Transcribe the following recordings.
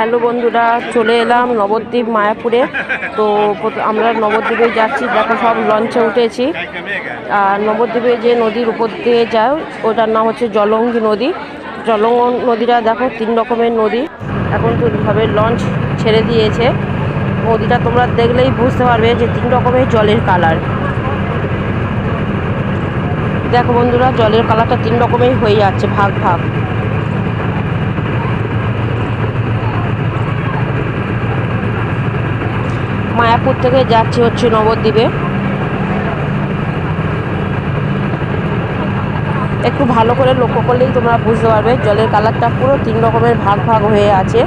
Hello বন্ধুরা, চলে এলাম নবদ্বীপ মায়াপুরে। তো আমরা নবদ্বীপে যাচ্ছি, দেখো সব লঞ্চে উঠেছি। আর নবদ্বীপে যে নদীর উপর দিয়ে যায়, ওটার নাম হচ্ছে জলঙ্গি নদী। জলঙ্গ নদীটা দেখো, তিন রকমের নদী। এখন তো ভাবে লঞ্চ ছেড়ে দিয়েছে। নদীটা তোমরা দেখলেই বুঝতে পারবে যে তিন রকমের জলের কালার। দেখো বন্ধুরা, জলের কালারটা তিন রকমের হয়ে যাচ্ছে, ভাগ ভাগ। মায়াপুর থেকে যাচ্ছি হচ্ছে নবদ্বীপে। একটু ভালো করে লক্ষ্য করলেই তোমরা বুঝতে পারবে, জলের কালারটা পুরো তিন রকমের ভাগ ভাগ হয়ে আছে।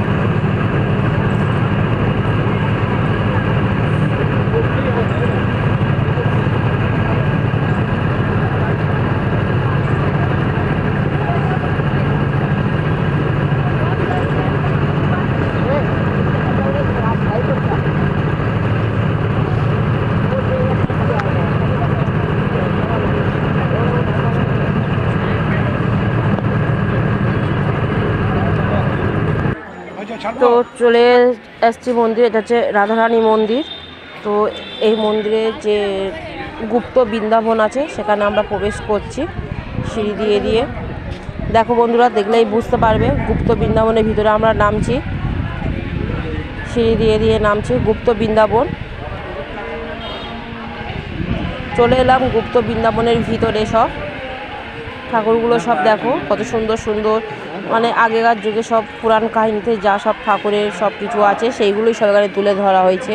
তো চলে এসছি মন্দির, এটা হচ্ছে রাধারানী মন্দির। তো এই মন্দিরে যে গুপ্ত বৃন্দাবন আছে, সেখানে আমরা প্রবেশ করছি, সিঁড়ি দিয়ে দিয়ে। দেখো বন্ধুরা, দেখলেই বুঝতে পারবে, গুপ্ত বৃন্দাবনের ভিতরে আমরা নামছি। সিঁড়ি দিয়ে দিয়ে নামছি, গুপ্ত বৃন্দাবন। চলে এলাম গুপ্ত বৃন্দাবনের ভিতরে সব। ঠাকুরগুলো সব দেখো, কত সুন্দর সুন্দর মানে আগেকার যুগে সব পুরাণ কাহিনীতে যা সব ঠাকুরের সব কিছু আছে, সেইগুলোই সব এখানে তুলে ধরা হয়েছে।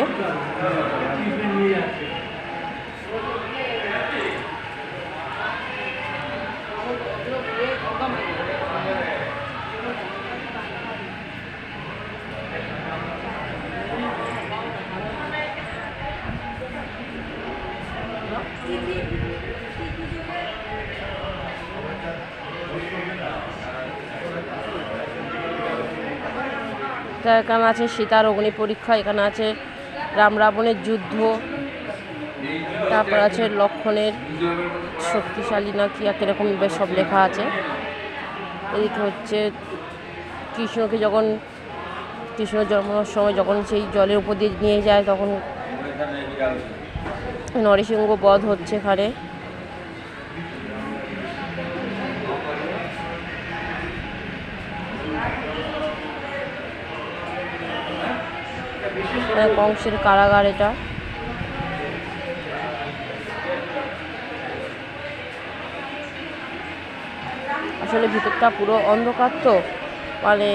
তা এখানে আছে, সীতার অগ্নি পরীক্ষা এখানে আছে, রাম রাবণের যুদ্ধ, তারপর আছে লক্ষণের শক্তিশালী না কি এক এরকম সব লেখা আছে। এদিকে হচ্ছে কৃষ্ণকে যখন, কৃষ্ণ জন্মানোর সময় যখন সেই জলের উপর দিয়ে নিয়ে যায়, তখন নরসিংহ বধ হচ্ছে এখানে। কংসের কারাগার এটা। আসলে ভিতরটা পুরো অন্ধকার তো মানে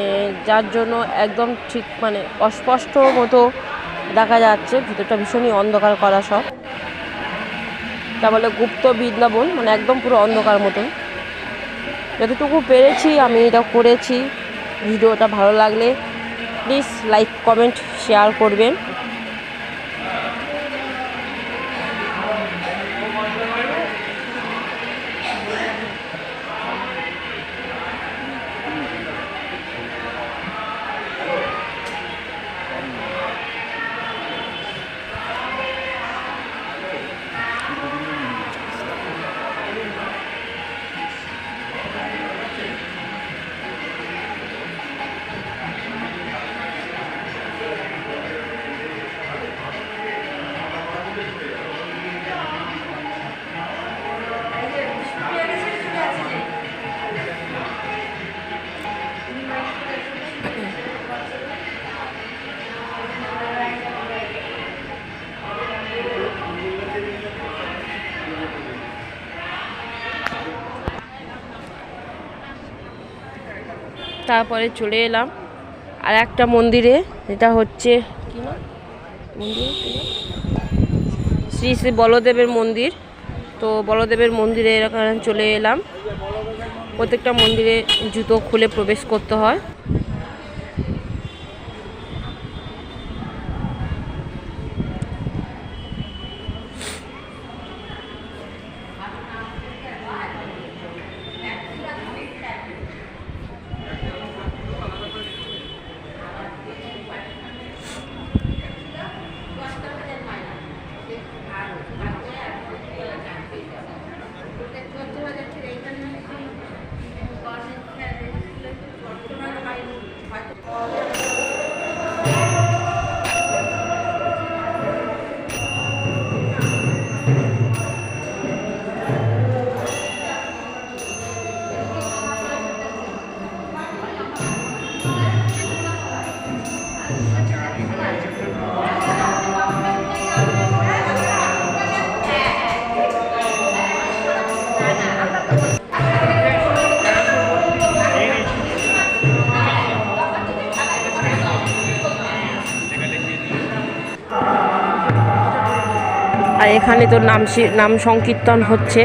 যার জন্য একদম ঠিক মানে অস্পষ্ট মতো দেখা যাচ্ছে। ভিতরটা ভীষণই অন্ধকার করা সব। তা বলে গুপ্ত বৃন্দাবন মানে একদম পুরো অন্ধকার মতন। যতটুকু পেরেছি আমি এটা করেছি। ভিডিওটা ভালো লাগলে প্লিজ লাইক কমেন্ট শেয়ার করবেন। তারপরে চলে এলাম। আর একটা মন্দিরে, এটা হচ্ছে শ্রী শ্রী বলদেবের মন্দির। তো বলদেবের মন্দিরে এরকম চলে এলাম। প্রত্যেকটা মন্দিরে জুতো খুলে প্রবেশ করতে হয়। আর এখানে তো নাম নাম সংকীর্তন হচ্ছে।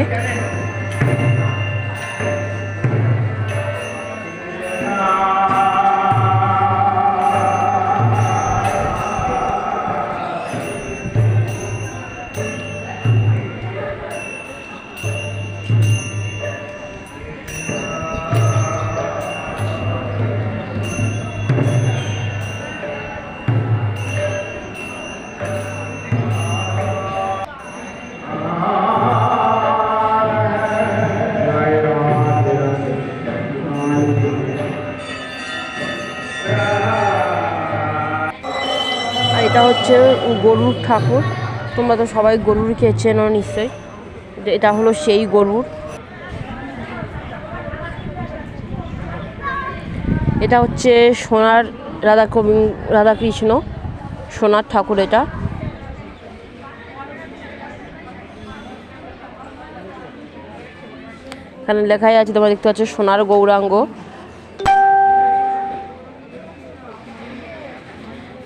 হচ্ছে গরুর ঠাকুর। তোমরা তো সবাই গরুরকে চেনো নিশ্চয়ই। এটা হলো সেই গরুর। এটা হচ্ছে সোনার রাধা কবি রাধাকৃষ্ণ, সোনার ঠাকুর এটা। এখানে লেখাই আছে, তোমরা দেখতে পাচ্ছ সোনার গৌরাঙ্গ।